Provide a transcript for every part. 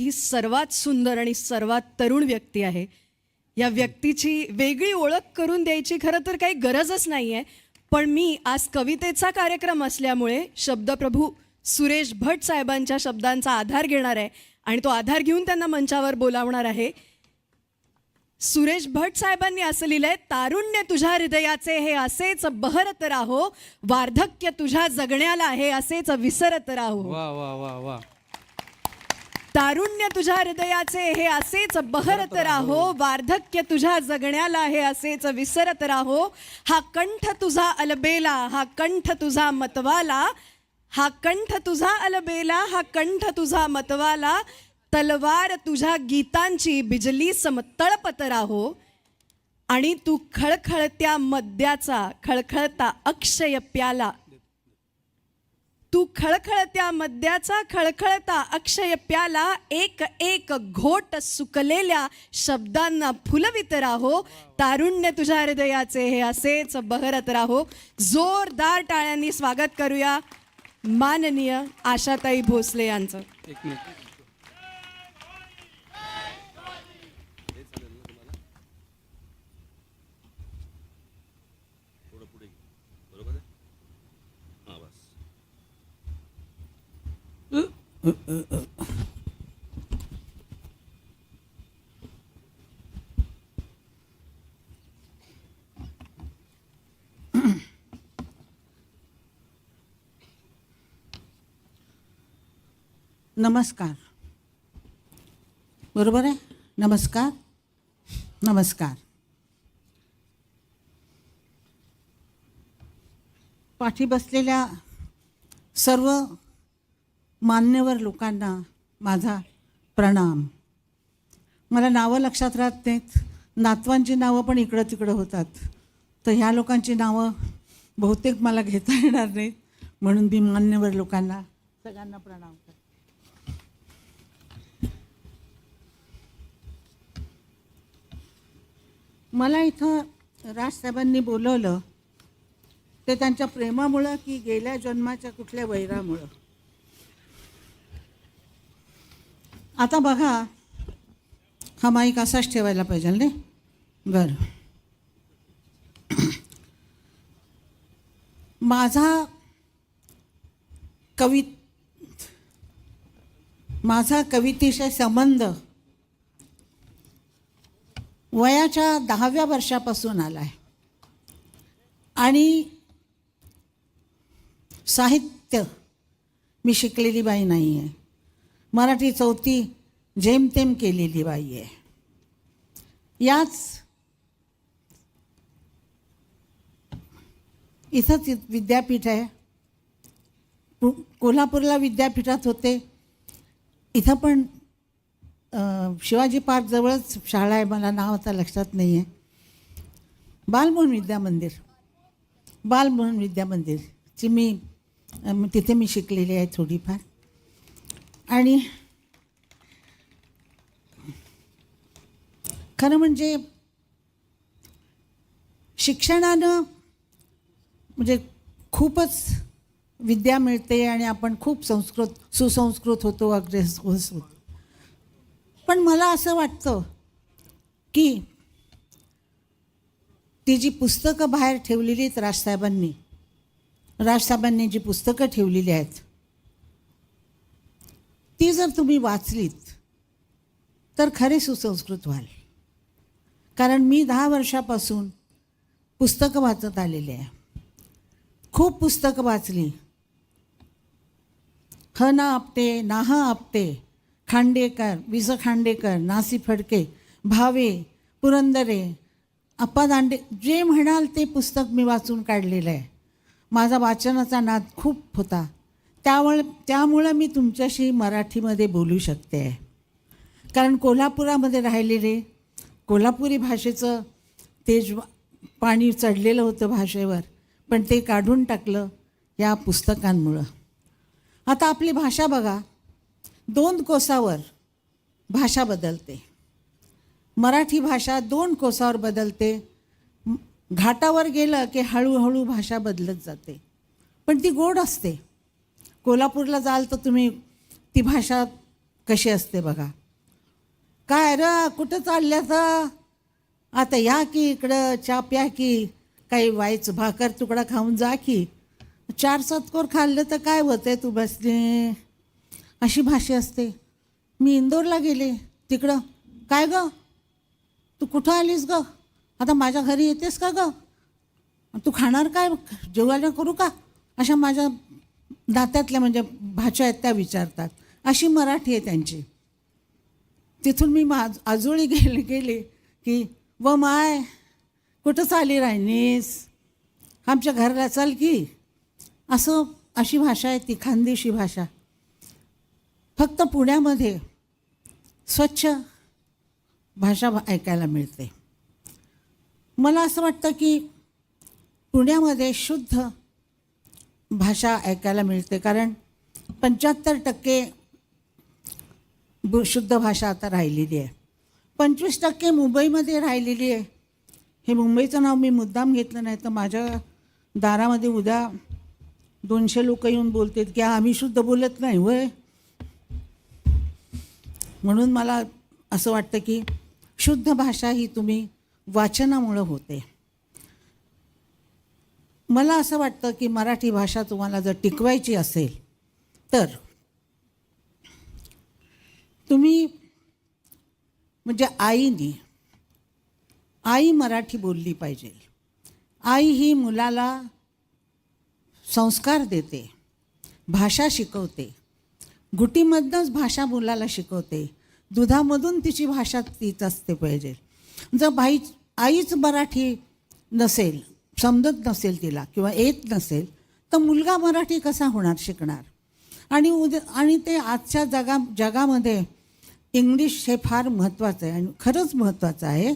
ही सर्वात सुंदर आणि सर्वात तरुण व्यक्ती आहे. या व्यक्तीची वेगळी ओळख करून द्यायची खरं तर काही गरजच नाही आहे पण मी आज कवितेचा कार्यक्रम असल्यामुळे शब्दप्रभू सुरेश भट साहेबांच्या शब्दांचा आधार घेणार आहे आणि तो आधार घेऊन त्यांना मंचावर बोलावणार आहे. सुरेश भट साहेबांनी असं लिहिलंय तारुण्य तुझ्या हृदयाचे हे असेच बहरत राहो वार्धक्य तुझ्या जगण्याला हे असेच विसरत राहो. वा वा वा वा. तारुण्य तुझ्या हृदयाचे हे असेच बहरत राहो. वार्धक्य तुझ्या जगण्याला हे असेच विसरत राहो. हा कंठ तुझा अलबेला हा कंठ तुझा मतवाला हा कंठ तुझा अलबेला हा कंठ तुझा मतवाला. तलवार तुझ्या गीतांची बिजली समतळपत राहो. आणि तू खळखळत्या मद्याचा खळखळता अक्षय प्याला तू खळखळत्या मद्याचा खळखळता अक्षय प्याला एक एक घोट सुकलेल्या शब्दांना फुलवित राहो. तारुण्य तुझ्या हृदयाचे हे असेच बहरत राहो. जोरदार टाळ्यांनी स्वागत करूया. माननीय आशाताई भोसले यांचं एक मिनिट नमस्कार. बरोबर आहे? नमस्कार. नमस्कार. पाठी बसलेल्या सर्व मान्यवर लोकांना माझा प्रणाम. मला नावं लक्षात राहत नाहीत. नातवांची नावं पण इकडं तिकडं होतात. तर ह्या लोकांची नावं बहुतेक मला घेता येणार नाहीत. म्हणून मी मान्यवर लोकांना सगळ्यांना प्रणाम करते. मला इथं राजसाहेबांनी बोलवलं ते त्यांच्या प्रेमामुळं की गेल्या जन्माच्या कुठल्या वैरामुळं. आता बघा हा माईक असाच ठेवायला पाहिजे नाही बरं. माझा कवि माझा कवितेशी संबंध वयाच्या दहाव्या वर्षापासून आला आहे आणि साहित्य मी शिकलेली बाई नाही आहे मराठी चौथी जेमतेम केलेली बाई आहे याच इथंच विद्यापीठ आहे. कोल्हापूरला विद्यापीठात होते. इथं पण शिवाजी पार्क जवळच शाळा आहे मला नाव आता लक्षात नाही आहे बालमोहन विद्या मंदिर. बालमोहन विद्या मंदिरची मी तिथे मी शिकलेली आहे थोडीफार. आणि खरं म्हणजे शिक्षणानं म्हणजे खूपच विद्या मिळते आणि आपण खूप संस्कृत सुसंस्कृत होतो अग्रेस होतो पण मला असं वाटतं की ती जी पुस्तकं बाहेर ठेवलेली आहेत राजसाहेबांनी राजसाहेबांनी जी पुस्तकं ठेवलेली आहेत ती जर तुम्ही वाचलीत तर खरे सुसंस्कृत व्हाल. कारण मी दहा वर्षापासून पुस्तकं वाचत आलेले आहे. खूप पुस्तकं वाचली. ह ना आपटे ह आपटे खांडेकर विस खांडेकर नासी फडके भावे पुरंदरे अप्पा दांडे जे म्हणाल ते पुस्तक मी वाचून काढलेलं आहे. माझा वाचनाचा नाद खूप होता. त्यामुळे त्यामुळं मी तुमच्याशी मराठीमध्ये बोलू शकते. आहे कारण कोल्हापुरामध्ये राहिलेले कोल्हापुरी भाषेचं तेज पाणी चढलेलं होतं भाषेवर पण ते काढून टाकलं या पुस्तकांमुळं. आता आपली भाषा बघा. दोन कोसावर भाषा बदलते. मराठी भाषा दोन कोसावर बदलते. घाटावर गेलं की हळूहळू भाषा बदलत जाते. पण ती गोड असते. कोल्हापूरला जाल तर तुम्ही ती भाषा कशी असते बघा. काय र कुठं चालल्या तर आता या की इकडं चा प्या की काही वाईच भाकर तुकडा खाऊन जा की. चार सातकोर खाल्लं तर काय होतंय तू बसले? अशी भाषा असते. मी इंदोरला गेले तिकडं. काय ग? तू कुठं आलीस ग? आता माझ्या घरी येतेस का ग? तू खाणार काय? जेवायला करू का? अशा माझ्या दात्यातल्या म्हणजे भाषा आहेत त्या विचारतात. अशी मराठी आहे त्यांची. तिथून मी मा आजोळी गेले गेले की व माय कुठं चाली राहिनीस आमच्या घराला चाल की. असं अशी भाषा आहे ती खानदेशी भाषा. फक्त पुण्यामध्ये स्वच्छ भाषा ऐकायला मिळते. मला असं वाटतं की पुण्यामध्ये शुद्ध भाषा ऐकायला मिळते. कारण पंच्याहत्तर टक्के शुद्ध भाषा आता राहिलेली आहे. पंचवीस टक्के मुंबईमध्ये राहिलेली आहे. हे मुंबईचं नाव मी मुद्दाम घेतलं नाही तर माझ्या दारामध्ये उद्या दोनशे लोक येऊन बोलतात की आम्ही शुद्ध बोलत नाही वय म्हणून मला असं वाटतं की शुद्ध भाषा ही तुम्ही वाचनामुळं होते. मला असं वाटतं की मराठी भाषा तुम्हाला जर टिकवायची असेल तर तुम्ही म्हणजे आईने आई मराठी बोलली पाहिजे. आई ही मुलाला संस्कार देते भाषा शिकवते. गुटीमधनंच भाषा मुलाला शिकवते. दुधामधून तिची भाषा तीच असते पाहिजे. जर भाई आईच मराठी नसेल समजत नसेल तिला किंवा येत नसेल तर मुलगा मराठी कसा होणार शिकणार? आणि उद्या आणि ते आजच्या जगा जगामध्ये इंग्लिश हे फार महत्त्वाचं आहे आणि खरंच महत्त्वाचं आहे.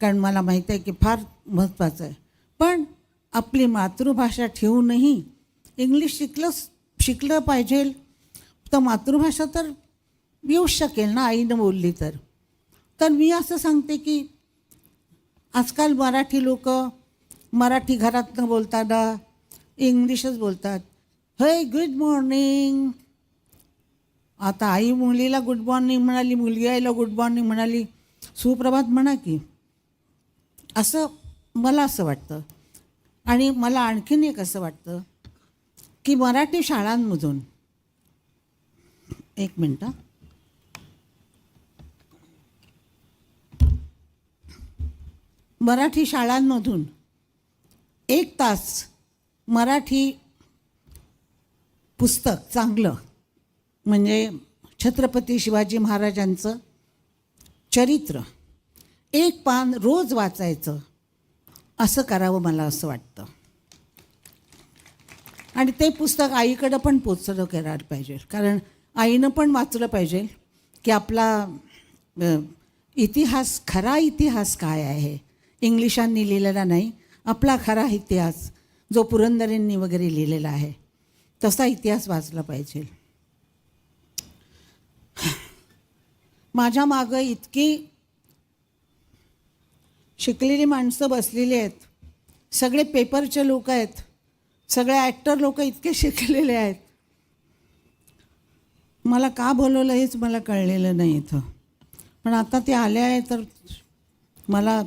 कारण मला माहीत आहे की फार महत्त्वाचं आहे. पण आपली मातृभाषा ठेवूनही इंग्लिश शिकलं शिकलं पाहिजे तर मातृभाषा तर येऊ शकेल ना आईनं बोलली तर. तर मी असं सांगते की आजकाल मराठी लोक मराठी घरातनं बोलताना इंग्लिशच बोलतात. हय गुड मॉर्निंग आता आई मुलीला गुड मॉर्निंग म्हणाली मुलगी आईला गुड मॉर्निंग म्हणाली. सुप्रभात म्हणा की. असं मला असं वाटतं. आणि मला आणखीन एक असं वाटतं की मराठी शाळांमधून एक मिनटं मराठी शाळांमधून एक तास मराठी पुस्तक चांगलं. म्हणजे छत्रपती शिवाजी महाराजांचं चरित्र. एक पान रोज वाचायचं असं करावं मला असं वाटतं. आणि ते पुस्तक आईकडं पण पोचलं करायला पाहिजे. कारण आईनं पण वाचलं पाहिजे की आपला इतिहास खरा इतिहास काय आहे? इंग्लिशांनी लिहिलेला नाही. आपला खरा इतिहास जो पुरंदरेंनी वगैरे लिहिलेला आहे तसा इतिहास वाचला पाहिजे. माझ्या मागं इतकी शिकलेली माणसं बसलेली आहेत सगळे पेपरचे लोक आहेत सगळे ॲक्टर लोक इतके शिकलेले आहेत. मला का बोलवलं हेच मला कळलेलं नाही इथं. पण आता ते आले आहे तर मला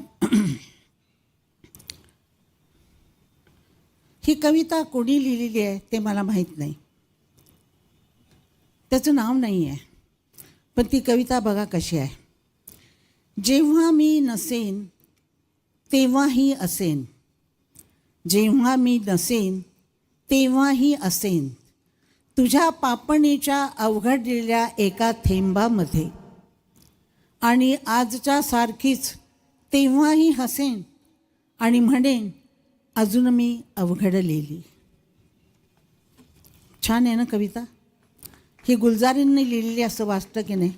ही कविता कोणी लिहिलेली आहे ते मला माहीत नाही. त्याचं नाव नाही आहे. पण ती कविता बघा कशी आहे. जेव्हा मी नसेन तेव्हाही असेन. जेव्हा मी नसेन तेव्हाही असेन. तुझ्या पापणीच्या अवघडलेल्या एका थेंबामध्ये. आणि आजच्या सारखीच तेव्हाही हसेन आणि म्हणेन अजून मी अवघडलेली. छान आहे ना कविता? ही गुलजारींनी लिहिलेली असं वाचतं की नाही?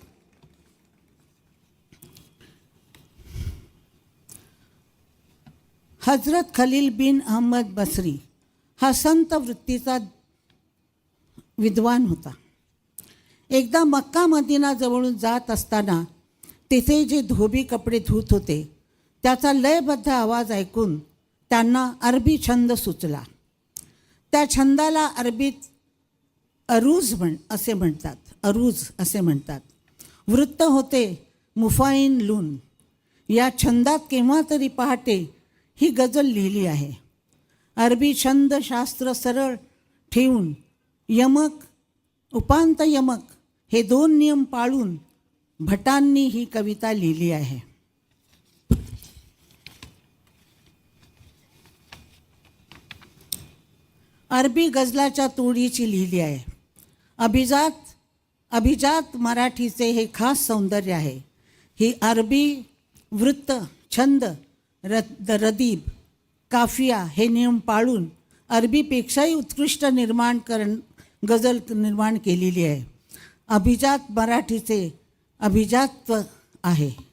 हजरत खलील बिन अहमद बसरी हा संत वृत्तीचा विद्वान होता. एकदा मक्का मदिना जवळून जात असताना तिथे जे धोबी कपडे धुत होते त्याचा लयबद्ध आवाज ऐकून त्यांना अरबी छंद सुचला. त्या छंदाला अरबीत अरूज म्हण असे म्हणतात अरूज असे म्हणतात. वृत्त होते मुफाईन लून. या छंदात केव्हा तरी पहाटे ही गजल लिहिली आहे. अरबी छंद शास्त्र सरळ ठेवून यमक उपांत यमक हे दोन नियम पाळून भटांनी ही कविता लिहिली आहे. अरबी गजलाच्या तोडीची लिहिली आहे. अभिजात अभिजात मराठीचे हे खास सौंदर्य आहे. ही अरबी वृत्त छंद र रदीब काफिया हे नियम पाळून अरबीपेक्षाही उत्कृष्ट निर्माण करण गजल निर्माण केलेली आहे. अभिजात मराठीचे अभिजात्व आहे.